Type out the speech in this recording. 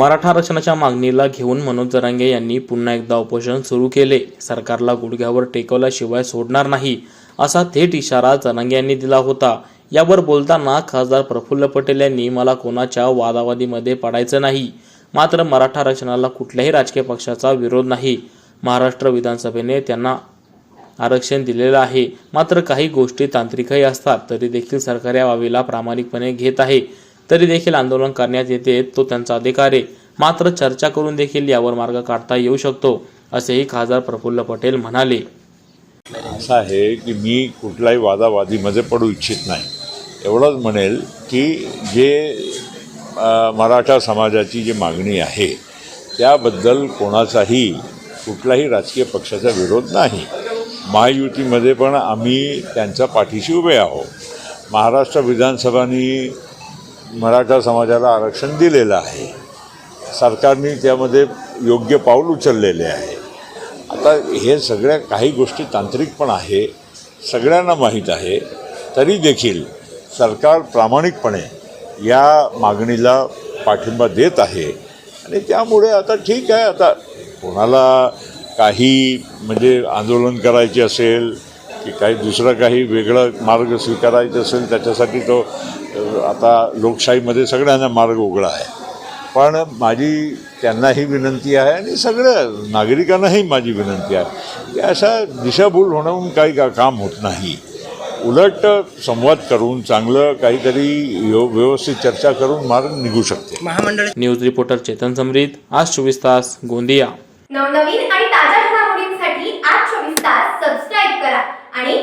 मराठा आरक्षणाच्या मागणीला घेऊन मनोज जरांगे यांनी पुन्हा एकदा उपोषण सुरू केले. सरकारला गुडघ्यावर टेकवल्याशिवाय सोडणार नाही असा थेट इशारा जरांगे यांनी दिला होता. यावर बोलताना खासदार प्रफुल्ल पटेल यांनी मला कोणाच्या वादावादीमध्ये पडायचं नाही. मात्र मराठा आरक्षणाला कुठल्याही राजकीय पक्षाचा विरोध नाही. महाराष्ट्र विधानसभेने त्यांना आरक्षण दिलेलं आहे. मात्र काही गोष्टी तांत्रिकही असतात तरी देखील सरकार या बाबीला प्रामाणिकपणे घेत आहे. तरी देखील आंदोलन करण्यात येते तो त्यांचा अधिकार आहे. मात्र चर्चा करून देखील यावर मार्ग काढता येऊ शकतो असेही खासदार प्रफुल्ल पटेल म्हणाले. असं आहे की मी कुठलाही वादावादीमध्ये पडू इच्छित नाही. एवढंच म्हणेल की जे मराठा समाजाची जी मागणी आहे त्याबद्दल कोणाचाही कुठलाही राजकीय पक्षाचा विरोध नाही. महायुतीमध्ये पण आम्ही त्यांच्या पाठीशी उभे आहोत. महाराष्ट्र विधानसभानी मराठा समाजाला आरक्षण दिलेलं आहे. सरकारने त्यामध्ये योग्य पाऊल उचललेले आहे. आता हे सगळ्या काही गोष्टी तांत्रिक पण आहे सगळ्यांना माहीत आहे तरी देखील सरकार प्रामाणिकपणे या मागणीला पाठिंबा देत आहे. आणि त्यामुळे आता ठीक आहे आता कोणाला काही म्हणजे आंदोलन करायचे असेल की काही दुसरं काही वेगळं मार्ग स्वीकारायचं असेल त्याच्यासाठी तो आता लोकशाहीमध्ये सगळ्यांना मार्ग उघडा आहे. पण माझी त्यांनाही विनंती आहे आणि सगळ्या नागरिकांनाही माझी विनंती आहे. की अशा दिशाभूल होणं काही का काम होत नाही. उलट संवाद करून चांगलं काहीतरी यो व्यवस्थित चर्चा करून मार्ग निघू शकते. महामंडळ न्यूज रिपोर्टर चेतन समरीत आज चोवीस तास गोंदिया. नवनवीन आणि ताज्या घडामोडींसाठी आज चोवीस तास सबस्क्राईब करा आणि